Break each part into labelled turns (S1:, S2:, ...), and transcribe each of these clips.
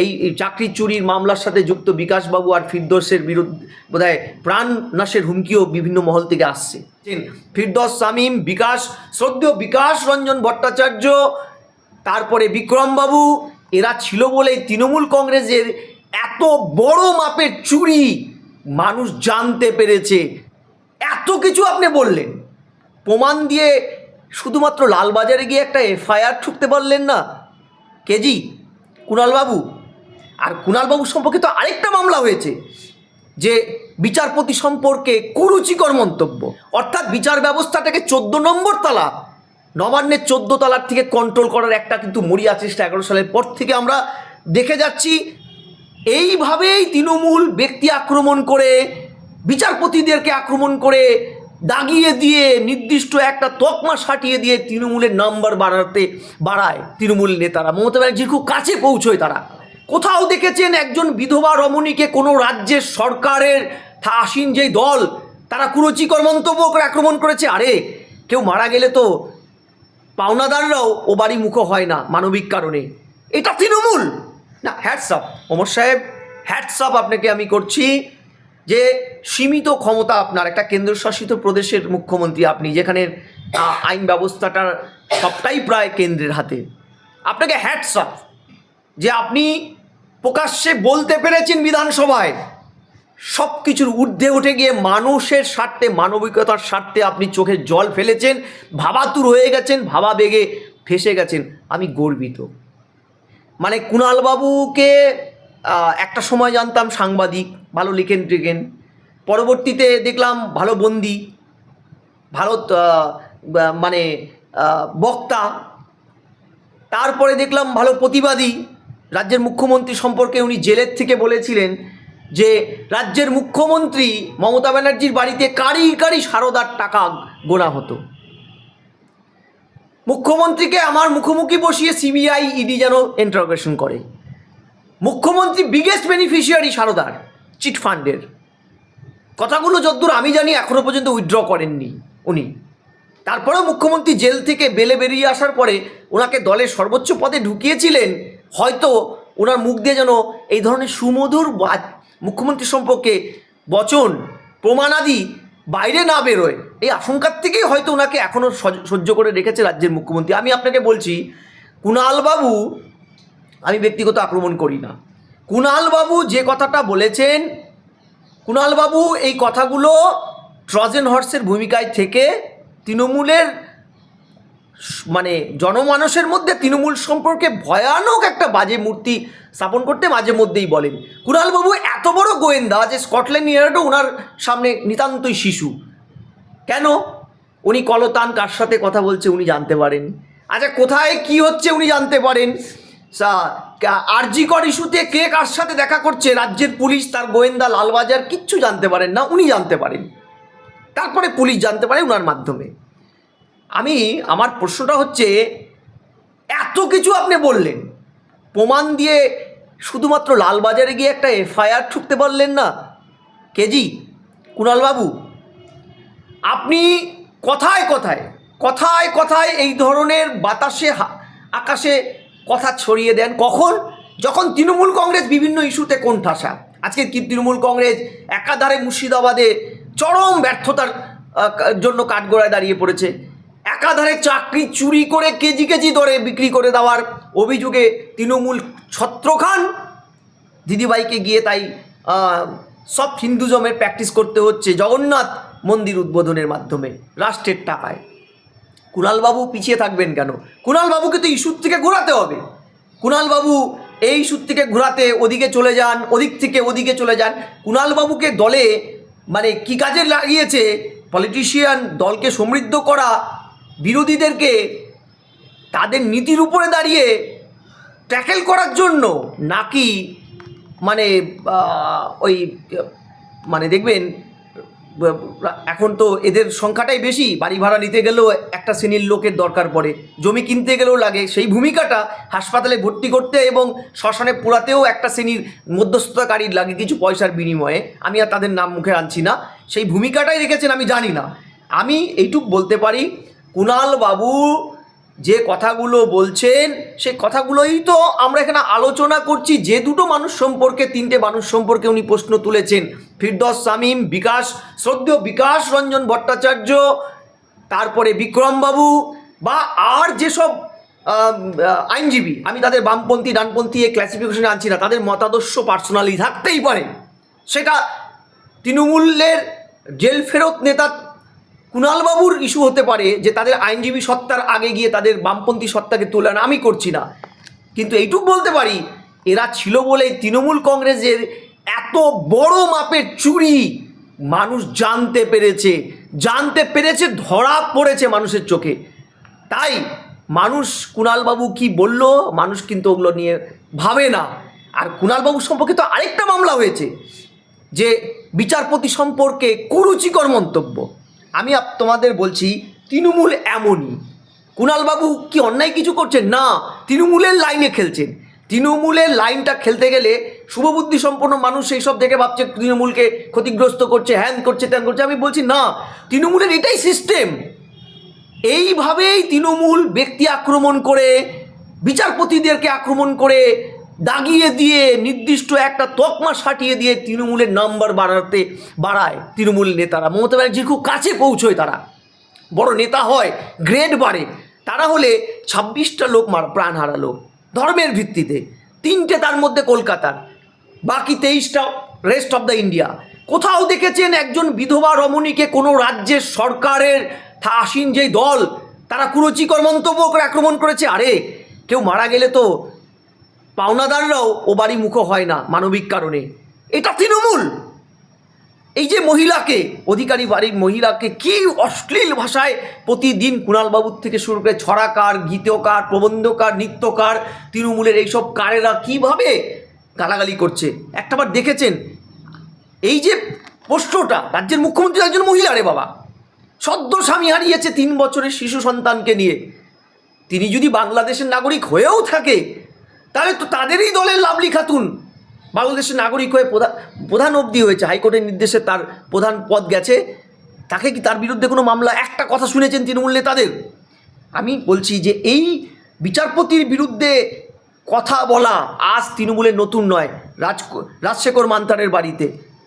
S1: এই চাকরি চুরির মামলার সাথে যুক্ত বিকাশবাবু আর ফিরদোসের বিরুদ্ধে, বোধহয় প্রাণ নাশের হুমকিও বিভিন্ন মহল থেকে আসছে। ফিরদোস শামীম, বিকাশ, শ্রদ্ধেয় বিকাশ রঞ্জন ভট্টাচার্য, তারপরে বিক্রমবাবু, এরা ছিল বলেই তৃণমূল কংগ্রেসের এত বড় মাপের চুরি মানুষ জানতে পেরেছে। এত কিছু আপনি বললেন। প্রমাণ দিয়ে শুধুমাত্র লালবাজারে গিয়ে একটা এফআইআর ঠুকতে পারলেন না। কেজি, কুণালবাবু আর কুণালবাবু সম্পর্কে তো আরেকটা মামলা হয়েছে, যে বিচারপতি সম্পর্কে কুরুচিকর মন্তব্য। অর্থাৎ বিচার ব্যবস্থাটাকে চোদ্দ নম্বর তালা, নবান্নের চোদ্দ তালার থেকে কন্ট্রোল করার একটা কিন্তু মরিয়া চেষ্টা এগারো সালের পর থেকে আমরা দেখে যাচ্ছি। এইভাবেই তৃণমূল ব্যক্তি আক্রমণ করে, বিচারপতিদেরকে আক্রমণ করে, দাগিয়ে দিয়ে নির্দিষ্ট একটা তকমা সাটিয়ে দিয়ে তৃণমূলের নাম্বার বাড়াতে, বাড়ায় তৃণমূল নেতারা। মমতা ব্যানার্জির খুব কাছে পৌঁছয় তারা। কোথাও দেখেছেন একজন বিধবা রমণীকে কোনো রাজ্যের সরকারের আসীন যেই দল, তারা কুরুচিকর মন্তব্য করে আক্রমণ করেছে? আরে, কেউ মারা গেলে তো পাওনাদাররাও ও বাড়ি মুখো হয় না মানবিক কারণে। এটা তৃণমূল! না হ্যাটসঅ্যাপ ওমর সাহেব হ্যাটসঅ্যাপ আপনাকে আমি করছি যে সীমিত ক্ষমতা আপনার, একটা কেন্দ্রশাসিত প্রদেশের মুখ্যমন্ত্রী আপনি, যেখানে আইন ব্যবস্থাটার সবটাই প্রায় কেন্দ্রের হাতে। আপনাকে হ্যাটসঅ্যাপ যে আপনি প্রকাশ্যে বলতে পেরেছেন বিধানসভায়। সব কিছুর ঊর্ধ্বে উঠে গিয়ে মানুষের স্বার্থে, মানবিকতার স্বার্থে আপনি চোখে জল ফেলেছেন, ভাবাতুর হয়ে গেছেন ভাবা বেগে ফেসে গেছেন। আমি গর্বিত। মানে কুণালবাবুকে একটা সময় জানতাম সাংবাদিক, ভালো লিখেন টেকেন পরবর্তীতে দেখলাম ভালো বন্দি বা- মানে বক্তা। তারপরে দেখলাম ভালো প্রতিবাদী। রাজ্যের মুখ্যমন্ত্রী সম্পর্কে উনি জেলের থেকে বলেছিলেন যে, রাজ্যের মুখ্যমন্ত্রী মমতা ব্যানার্জির বাড়িতে কারি কারি সারদার টাকা গোনা হতো। মুখ্যমন্ত্রীকে আমার মুখোমুখি বসিয়ে সিবিআই ইডি যেন ইন্টারোগেশন করে। মুখ্যমন্ত্রী বিগেস্ট বেনিফিশিয়ারি সারদার, চিট ফান্ডের। কথাগুলো যদ্দূর আমি জানি এখনও পর্যন্ত উইথড্র করেননি উনি। তারপরেও মুখ্যমন্ত্রী জেল থেকে বেলে বেরিয়ে আসার পরে ওনাকে দলের সর্বোচ্চ পদে ঢুকিয়েছিলেন হয়তো ওনার মুখ দিয়ে যেন এই ধরনের সুমধুর মুখ্যমন্ত্রী সম্পর্কে বচন, প্রমাণাদি বাইরে না বেরোয়। এই আশঙ্কার থেকেই হয়তো ওনাকে এখনও সহ্য করে রেখেছে রাজ্যের মুখ্যমন্ত্রী। আমি আপনাকে বলছি, কুণালবাবু, আমি ব্যক্তিগত আক্রমণ করি না। কুণালবাবু যে কথাটা বলেছেন, কুণালবাবু এই কথাগুলো ট্রজেন হর্সের ভূমিকায় থেকে তৃণমূলের মানে জনমানসের মধ্যে তৃণমূল সম্পর্কে ভয়ানক একটা বাজে মূর্তি স্থাপন করতে মাঝে মধ্যেই বলেন। কুণালবাবু এত বড় গোয়েন্দা যে স্কটল্যান্ড ইয়ার্ডও ওনার সামনে নিতান্তই শিশু। কেন? উনি কলতান কার সাথে কথা বলছে উনি জানতে পারেন। আচ্ছা কোথায় কি হচ্ছে উনি জানতে পারেন। আরজিকর ইস্যুতে কে কার সাথে দেখা করছে? রাজ্যের পুলিশ, তার গোয়েন্দা, লালবাজার, কিচ্ছু জানতে পারেন না, উনি জানতে পারেন। তারপরে পুলিশ জানতে পারে ওনার মাধ্যমে। আমি, আমার প্রশ্নটা হচ্ছে, এত কিছু আপনি বললেন। প্রমাণ দিয়ে শুধুমাত্র লালবাজারে গিয়ে একটা এফআইআর ঠুকতে পারলেন না। কেজি কুণালবাবু, আপনি কথায় কথায় কথায় কথায় এই ধরনের বাতাসে আকাশে কথা ছড়িয়ে দেন কখন? যখন তৃণমূল কংগ্রেস বিভিন্ন ইস্যুতে কোণঠাসা। আজকে কি তৃণমূল কংগ্রেস একাধারে মুর্শিদাবাদে চরম ব্যর্থতার জন্য কাঠগোড়ায় দাঁড়িয়ে পড়েছে? একাধারে চাকরি চুরি করে কেজি কেজি দরে বিক্রি করে দেওয়ার অভিযোগে তৃণমূল ছত্রখান। দিদিভাইকে গিয়ে তাই সব হিন্দুজমের প্র্যাকটিস করতে হচ্ছে জগন্নাথ মন্দির উদ্বোধনের মাধ্যমে, রাষ্ট্রের টাকায়। কুণালবাবু পিছিয়ে থাকবেন কেন? কুণালবাবুকে তো ইস্যুর থেকে ঘোরাতে হবে। কুণালবাবু এই ইস্যুর থেকে ঘোরাতে ওদিকে চলে যান, ওদিক থেকে ওদিকে চলে যান। কুণালবাবুকে দলে মানে কি কাজে লাগিয়েছে? পলিটিশিয়ান দলকে সমৃদ্ধ করা বিরোধীদেরকে তাদের নীতির উপরে দাঁড়িয়ে ট্যাকেল করার জন্য নাকি মানে ওই মানে দেখবেন, এখন তো এদের সংখ্যাটাই বেশি, বাড়ি ভাড়া নিতে গেলেও একটা শ্রেণির লোকের দরকার পড়ে, জমি কিনতে গেলেও লাগে, সেই ভূমিকাটা হাসপাতালে ভর্তি করতে এবং শ্মশানে পোড়াতেও একটা শ্রেণির মধ্যস্থতাকারীর লাগে কিছু পয়সার বিনিময়ে, আমি আর তাদের নাম মুখে আনছি না, সেই ভূমিকাটাই রেখেছেন আমি জানি না। আমি এইটুক বলতে পারি কুণাল বাবু যে কথাগুলো বলছেন, সেই কথাগুলোই তো আমরা এখানে আলোচনা করছি। যে দুটো মানুষ সম্পর্কে, তিনটে মানুষ সম্পর্কে উনি প্রশ্ন তুলেছেন। ফিরদস সামিম বিকাশ, শ্রদ্ধেয় বিকাশ রঞ্জন ভট্টাচার্য, তারপরে বিক্রমবাবু বা আর যেসব আইনজীবী, আমি তাদের বামপন্থী, ডানপন্থী এই ক্লাসিফিকেশনে আনছি না, তাদের মতাদর্শ পার্সোনালি থাকতেই পারে। সেটা তৃণমূলের জেল ফেরত নেতা কুণালবাবুর ইস্যু হতে পারে যে তাদের আইনজীবী সত্তার আগে গিয়ে তাদের বামপন্থী সত্তাকে তুলনা আমি করছি না। কিন্তু এইটুকু বলতে পারি, এরা ছিল বলেই তৃণমূল কংগ্রেসের এত বড় মাপের চুরি মানুষ জানতে পেরেছে জানতে পেরেছে, ধরা পড়েছে মানুষের চোখে। তাই মানুষ কুণালবাবু কি বলল, মানুষ কিন্তু ওগুলো নিয়ে ভাবে না। আর কুণালবাবু সম্পর্কে তো আরেকটা মামলা হয়েছে, যে বিচারপতি সম্পর্কে কুরুচিকর মন্তব্য। আমি তোমাদের বলছি, তৃণমূল এমনই। কুণালবাবু কি অন্যায় কিছু করছেন? না, তৃণমূলের লাইনে খেলছেন। তৃণমূলের লাইনটা খেলতে গেলে শুভবুদ্ধি সম্পন্ন মানুষ সেই সব দেখে ভাবছে তৃণমূলকে ক্ষতিগ্রস্ত করছে, হ্যান করছে, ত্যান করছে। আমি বলছি, না, তৃণমূলের এটাই সিস্টেম এইভাবেই তৃণমূল ব্যক্তি আক্রমণ করে, বিচারপতিদেরকে আক্রমণ করে দাগিয়ে দিয়ে নির্দিষ্ট একটা তকমা সাটিয়ে দিয়ে তৃণমূলের নাম্বার বাড়াতে, বাড়ায় তৃণমূল নেতারা। মমতা ব্যানার্জির খুব কাছে পৌঁছয় তারা। বড় নেতা হয় গ্রেড বাড়ে। তারা হলে ছাব্বিশটা লোক মার প্রাণ হারালো ধর্মের ভিত্তিতে। তিনটে তার মধ্যে কলকাতার। বাকি তেইশটা রেস্ট অফ দ্য ইন্ডিয়া কোথাও দেখেছেন একজন বিধবা রমণীকে কোনো রাজ্যের সরকারের আসীন যেই দল, তারা কুরুচিকর মন্তব্য করে আক্রমণ করেছে? আরে, কেউ মারা গেলে তো পাওনাদাররাও ও বাড়ি মুখো হয় না মানবিক কারণে। এটা তৃণমূল! এই যে মহিলাকে, অধিকারী বাড়ির মহিলাকে কি অশ্লীল ভাষায় প্রতিদিন কুণালবাবুর থেকে শুরু করে ছড়াকার, গীতকার, প্রবন্ধকার, নৃত্যকার, তৃণমূলের এইসব কারেরা কীভাবে গালাগালি করছে? একটাবার দেখেছেন? এই যে প্রশ্নটা, রাজ্যের মুখ্যমন্ত্রী একজন মহিলা রে বাবা। সদ্য স্বামী হারিয়েছে তিন বছরের শিশু সন্তানকে নিয়ে। তিনি যদি বাংলাদেশের নাগরিক হয়েও থাকে তাহলে তো তাদেরই দলের লাভলি খাতুন বাংলাদেশের নাগরিক হয়ে প্রধান প্রধান অবধি হয়েছে, হাইকোর্টের নির্দেশে তার প্রধান পদ গেছে। তাকে কি তার বিরুদ্ধে কোনো মামলা? একটা কথা শুনেছেন তৃণমূল নেতাদের। আমি বলছি যে এই বিচারপতির বিরুদ্ধে কথা বলা আজ তৃণমূলের নতুন নয়, রাজ রাজশেখর মান্তারের বাড়িতে,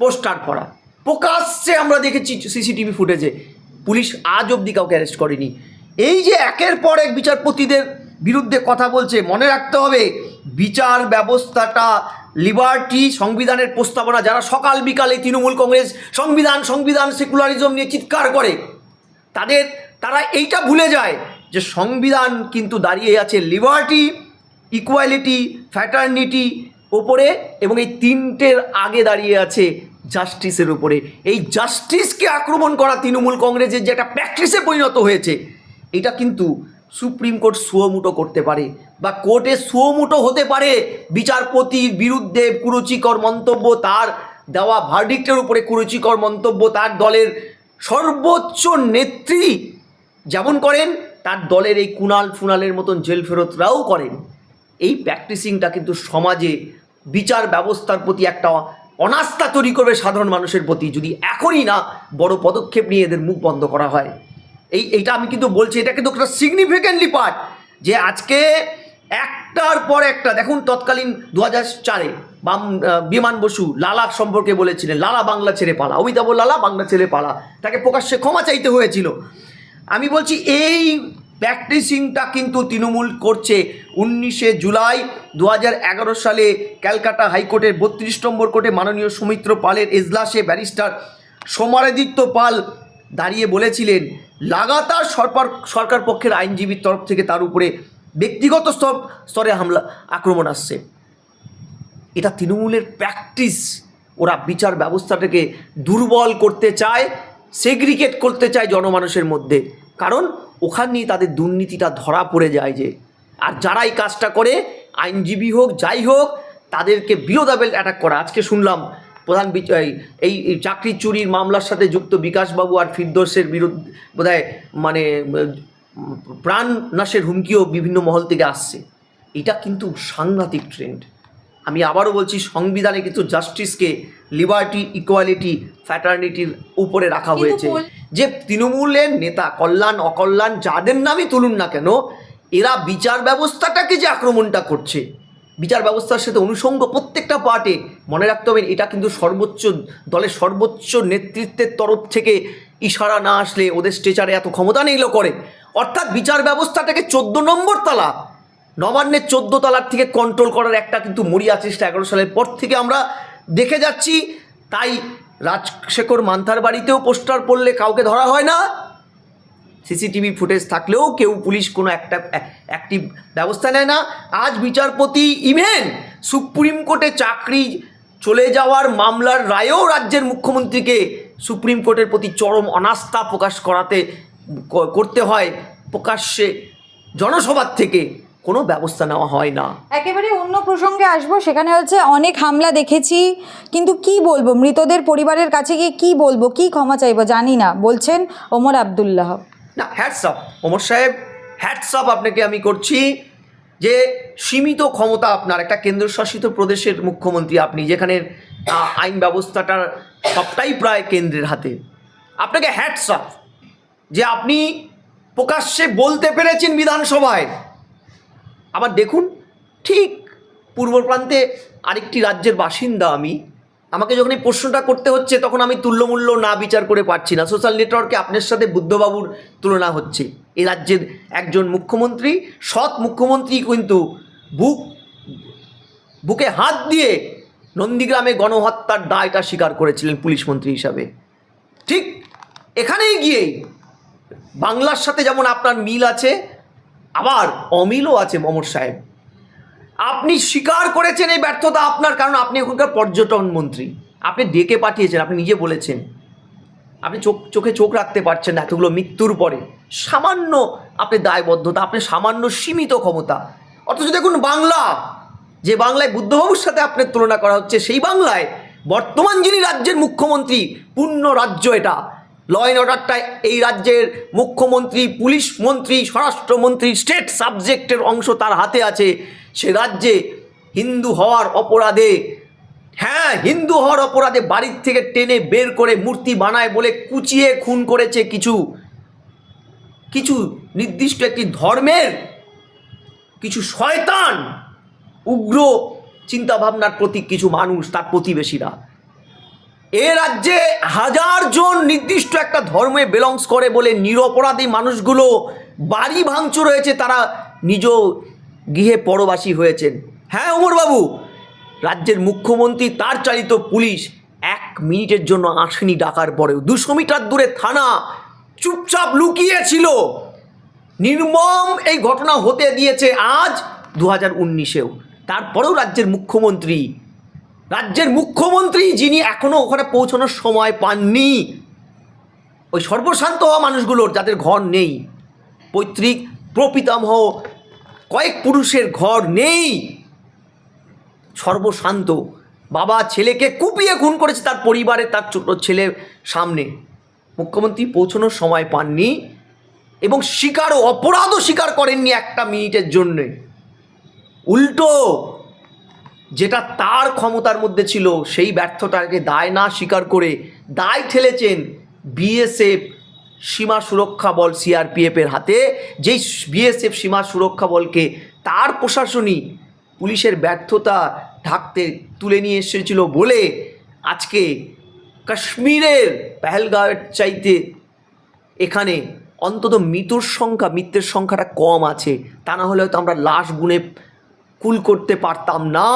S1: পোস্টার করা প্রকাশ্যে আমরা দেখেছি সিসিটিভি ফুটেজে। পুলিশ আজ অবধি কাউকে অ্যারেস্ট করেনি। এই যে একের পর এক বিচারপতিদের বিরুদ্ধে কথা বলছে। মনে রাখতে হবে, বিচার ব্যবস্থাটা লিবার্টি সংবিধানের প্রস্তাবনা, যারা সকাল বিকালে তৃণমূল কংগ্রেস সংবিধান সংবিধান সেকুলারিজম নিয়ে চিৎকার করে, তাদের, তারা এইটা ভুলে যায় যে সংবিধান কিন্তু দাঁড়িয়ে আছে লিবার্টি ইকুয়ালিটি ফ্যাটার্নিটি ওপরে এবং এই তিনটের আগে দাঁড়িয়ে আছে জাস্টিসের উপরে। এই জাস্টিসকে আক্রমণ করা তৃণমূল কংগ্রেসের যে একটা প্র্যাকটিসে পরিণত হয়েছে এটা কিন্তু সুপ্রিম কোর্ট সুয়মুটো করতে পারে বা কোর্টে সুয়মুটো হতে পারে, বিচারপতির বিরুদ্ধে কুরুচিকর মন্তব্য, তার দেওয়া ভার্ডিক্টের উপরে কুরুচিকর মন্তব্য, তার দলের সর্বোচ্চ নেত্রী যেমন করেন, তার দলের এই কুণাল ফুনালের মতন জেল ফেরতরাও করেন। এই প্র্যাকটিসিংটা কিন্তু সমাজে বিচার ব্যবস্থার প্রতি একটা অনাস্থা তৈরি করবে সাধারণ মানুষের প্রতি যদি এখনই না বড় পদক্ষেপ নিয়ে এদের মুখ বন্ধ করা হয়। এই, এইটা আমি কিন্তু বলছি, এটা কিন্তু একটা সিগনিফিক্যান্টলি পার্ট যে আজকে একটার পর একটা, দেখুন তৎকালীন দু হাজার চারে বাম বিমান বসু লালা সম্পর্কে বলেছিলেন, লালা বাংলা ছেড়ে পালা, অমিতাভ লালা বাংলা ছেড়ে পালা, তাকে প্রকাশ্যে ক্ষমা চাইতে হয়েছিল। আমি বলছি, এই প্র্যাকটিসিংটা কিন্তু তৃণমূল করছে উনিশে জুলাই দু হাজার এগারো সালে ক্যালকাটা হাইকোর্টের বত্রিশ নম্বর কোর্টে মাননীয় সৌমিত্র পালের এজলাসে ব্যারিস্টার সোমারাদিত্য পাল দাঁড়িয়ে বলেছিলেন, লাগাতার সরকার সরকার পক্ষের আইনজীবীর তরফ থেকে তার উপরে ব্যক্তিগত স্তর হামলা, আক্রমণ আসছে। এটা তৃণমূলের প্র্যাকটিস। ওরা বিচার ব্যবস্থাটাকে দুর্বল করতে চায়, সেগ্রিগেট করতে চায় জনমানুষের মধ্যে। কারণ ওখানেই তাদের দুর্নীতিটা ধরা পড়ে যায় যে, আর যারা এই কাজটা করে, আইনজীবী হোক, যাই হোক, তাদেরকে বিরোধাবেল অ্যাটাক করা। আজকে শুনলাম প্রধান বিচ- এই- চাকরি চুরির মামলার সাথে যুক্ত বিকাশবাবু আর ফিরদোসের বিরুদ্ধে বোধহয় মানে প্রাণ নাশের হুমকিও বিভিন্ন মহল থেকে আসছে। এটা কিন্তু সাংঘাতিক ট্রেন্ড আমি আবারও বলছি সংবিধানে কিন্তু জাস্টিসকে লিবার্টি ইকুয়ালিটি ফ্যাটার্নিটির উপরে রাখা হয়েছে। যে তৃণমূলের নেতা কল্যাণ অকল্যাণ যাদের নামই তুলুন না কেন এরা বিচার ব্যবস্থাটাকে যে আক্রমণটা করছে বিচার ব্যবস্থার সাথে অনুষঙ্গ প্রত্যেকটা পার্টে মনে রাখতে হবে, এটা কিন্তু সর্বোচ্চ দলের সর্বোচ্চ নেতৃত্বের তরফ থেকে ইশারা না আসলে ওদের স্টেচারে এত ক্ষমতা নেই এগুলো করে। অর্থাৎ বিচার ব্যবস্থাটাকে চোদ্দ নম্বর তালা, নবান্নের চোদ্দ তালার থেকে কন্ট্রোল করার একটা কিন্তু মরিয়া চেষ্টা এগারো সালের পর থেকে আমরা দেখে যাচ্ছি। তাই রাজশেখর মান্থার বাড়িতেও পোস্টার পড়লে কাউকে ধরা হয় না। সিসিটিভি ফুটেজ থাকলেও কেউ পুলিশ কোনো একটা অ্যাক্টিভ ব্যবস্থা নেয় না। আজ বিচারপতি ইভেন সুপ্রিম কোর্টে চাকরি চলে যাওয়ার মামলার রায়েও রাজ্যের মুখ্যমন্ত্রীকে সুপ্রিম কোর্টের প্রতি চরম অনাস্থা প্রকাশ করাতে, করতে হয়। প্রকাশ্যে জনসভার থেকে কোনো ব্যবস্থা নেওয়া হয় না।
S2: একেবারে অন্য প্রসঙ্গে আসব, সেখানে হচ্ছে অনেক হামলা দেখেছি। কিন্তু কি বলব, মৃতদের পরিবারের কাছে গিয়ে কি বলব, কি ক্ষমা চাইব জানি না, বলছেন ওমর আবদুল্লাহ।
S1: না হ্যাটসঅপ ওমর সাহেব হ্যাটসঅপ আপনাকে আমি করছি যে সীমিত ক্ষমতা আপনার, একটা কেন্দ্রশাসিত প্রদেশের মুখ্যমন্ত্রী আপনি, যেখানে আইন ব্যবস্থাটার সবটাই প্রায় কেন্দ্রের হাতে। আপনাকে হ্যাটসঅপ যে আপনি প্রকাশ্যে বলতে পেরেছেন বিধানসভায়। আবার দেখুন, ঠিক পূর্ব প্রান্তে আরেকটি রাজ্যের বাসিন্দা আমি আমাকে যখন এই প্রশ্নটা করতে হচ্ছে, তখন আমি তুল্যমূল্য না বিচার করে পারছি না। সোশ্যাল নেটওয়ার্কে আপনার সাথে বুদ্ধবাবুর তুলনা হচ্ছে। এ রাজ্যের একজন মুখ্যমন্ত্রী, সৎ মুখ্যমন্ত্রী কিন্তু বুক, বুকে হাত দিয়ে নন্দীগ্রামে গণহত্যার দায়টা স্বীকার করেছিলেন পুলিশ মন্ত্রী হিসাবে। ঠিক এখানেই গিয়েই বাংলার সাথে যেমন আপনার মিল আছে, আবার অমিলও আছে মমর সাহেব। আপনি স্বীকার করেছেন এই ব্যর্থতা আপনার, কারণ আপনি এখনকার পর্যটন মন্ত্রী। আপনি ডেকে পাঠিয়েছেন, আপনি নিজে বলেছেন। আপনি চোখ, চোখে চোখ রাখতে পারছেন না এতগুলো মৃত্যুর পরে। সামান্য আপনি দায়বদ্ধতা, আপনি সামান্য সীমিত ক্ষমতা। অথচ দেখুন বাংলা, যে বাংলায় বুদ্ধবাবুর সাথে আপনার তুলনা করা হচ্ছে, সেই বাংলায় বর্তমান যিনি রাজ্যের মুখ্যমন্ত্রী, পূর্ণ রাজ্য এটা। ল অ্যান্ড অর্ডারটা এই রাজ্যের মুখ্যমন্ত্রী, পুলিশ মন্ত্রী, স্বরাষ্ট্রমন্ত্রী স্টেট সাবজেক্টের অংশ তার হাতে আছে। সে রাজ্যে হিন্দু হওয়ার অপরাধে হ্যাঁ হিন্দু হওয়ার অপরাধে বাড়ির থেকে টেনে বের করে মূর্তি বানায় বলে কুচিয়ে খুন করেছে কিছু কিছু নির্দিষ্ট একটি ধর্মের, কিছু শয়তান, উগ্র চিন্তাভাবনার প্রতীক কিছু মানুষ, তার প্রতিবেশীরা। এ রাজ্যে হাজার জন নির্দিষ্ট একটা ধর্মে বেলংস করে বলে নিরপরাধী মানুষগুলো বাড়ি ভাঙচুর হয়েছে, তারা নিজ গৃহে পরবাসী হয়েছেন। হ্যাঁ উমরবাবু রাজ্যের মুখ্যমন্ত্রী, তার চালিত পুলিশ এক মিনিটের জন্য আসেনি ডাকার পরেও। দুশো মিটার দূরে থানা চুপচাপ লুকিয়েছিল। নির্মম এই ঘটনা হতে দিয়েছে আজ দু হাজার উনিশেও। তারপরেও রাজ্যের মুখ্যমন্ত্রী রাজ্যের মুখ্যমন্ত্রী যিনি এখনও ওখানে পৌঁছানোর সময় পাননি, ওই সর্বশান্ত হওয়া মানুষগুলোর, যাদের ঘর নেই, পৈতৃক প্রপিতামহ কয়েক পুরুষের ঘর নেই। সর্বশান্ত। বাবা ছেলেকে কুপিয়ে খুন করেছে তার পরিবারে, তার ছোট ছেলের সামনে। মুখ্যমন্ত্রী পৌঁছানোর সময় পাননি এবং স্বীকারও অপরাধও স্বীকার করেননি একটা মিনিটের জন্যে। উল্টো, যেটা তার ক্ষমতার মধ্যে ছিল, সেই ব্যর্থতাকে দায় না স্বীকার করে দায় ঠেলেছেন বিএসএফ সীমা সুরক্ষা বল সিআরপিএফের হাতে। যেই বিএসএফ সীমা সুরক্ষা বলকে তার প্রশাসনই পুলিশের ব্যর্থতা ঢাকতে তুলে নিয়ে এসেছিল বলে আজকে কাশ্মীরের পেহেলগাঁওয়ের চাইতে এখানে অন্তত মৃত্যুর সংখ্যা, মৃত্যুর সংখ্যাটা কম আছে। তা না হলে হয়তো আমরা লাশ গুনে কুল করতে পারতাম না।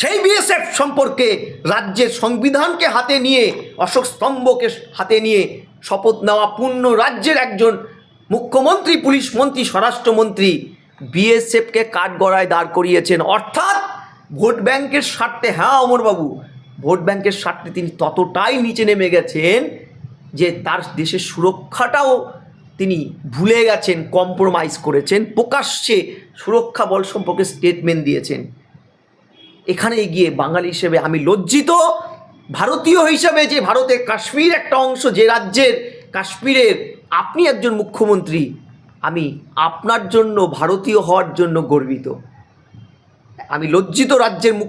S1: সেই বিএসএফ সম্পর্কে রাজ্যের সংবিধানকে হাতে নিয়ে, অশোক স্তম্ভকে হাতে নিয়ে শপথ নেওয়া পূর্ণ রাজ্যের একজন মুখ্যমন্ত্রী, পুলিশ মন্ত্রী, স্বরাষ্ট্রমন্ত্রী বিএসএফকে কাঠগড়ায় দাঁড় করিয়েছেন। অর্থাৎ ভোট ব্যাংকের স্বার্থে হ্যাঁ অমরবাবু, ভোট ব্যাংকের স্বার্থে তিনি ততটাই নিচে নেমে গেছেন যে তার দেশের সুরক্ষাটাও তিনি ভুলে গেছেন কম্প্রোমাইজ করেছেন, প্রকাশ্যে সুরক্ষা বল সম্পর্কে স্টেটমেন্ট দিয়েছেন। এখানে গিয়ে বাঙালি হিসেবে আমি লজ্জিত ভারতীয় হিসাবে যে ভারতের কাশ্মীর একটা অংশ, যে রাজ্যের কাশ্মীরের আপনি একজন মুখ্যমন্ত্রী, আমি আপনার জন্য ভারতীয় হওয়ার জন্য গর্বিত। আমি লজ্জিত রাজ্যের মুখ,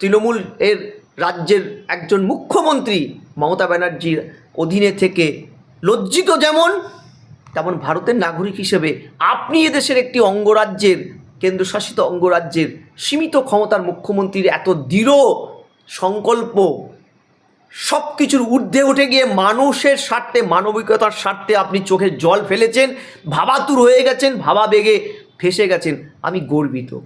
S1: তৃণমূল এর রাজ্যের একজন মুখ্যমন্ত্রী মমতা ব্যানার্জির অধীনে থেকে লজ্জিত যেমন, তেমন ভারতের নাগরিক হিসেবে আপনি এদেশের একটি অঙ্গরাজ্যের, কেন্দ্রশাসিত অঙ্গরাজ্যের সীমিত ক্ষমতার মুখ্যমন্ত্রীর এত দৃঢ় সংকল্প সব কিছুর ঊর্ধ্বে উঠে গিয়ে মানুষের স্বার্থে, মানবিকতার স্বার্থে আপনি চোখে জল ফেলেছেন, ভাবাতুর হয়ে গেছেন, ভাবাবেগে ফেসে গেছেন। আমি গর্বিত।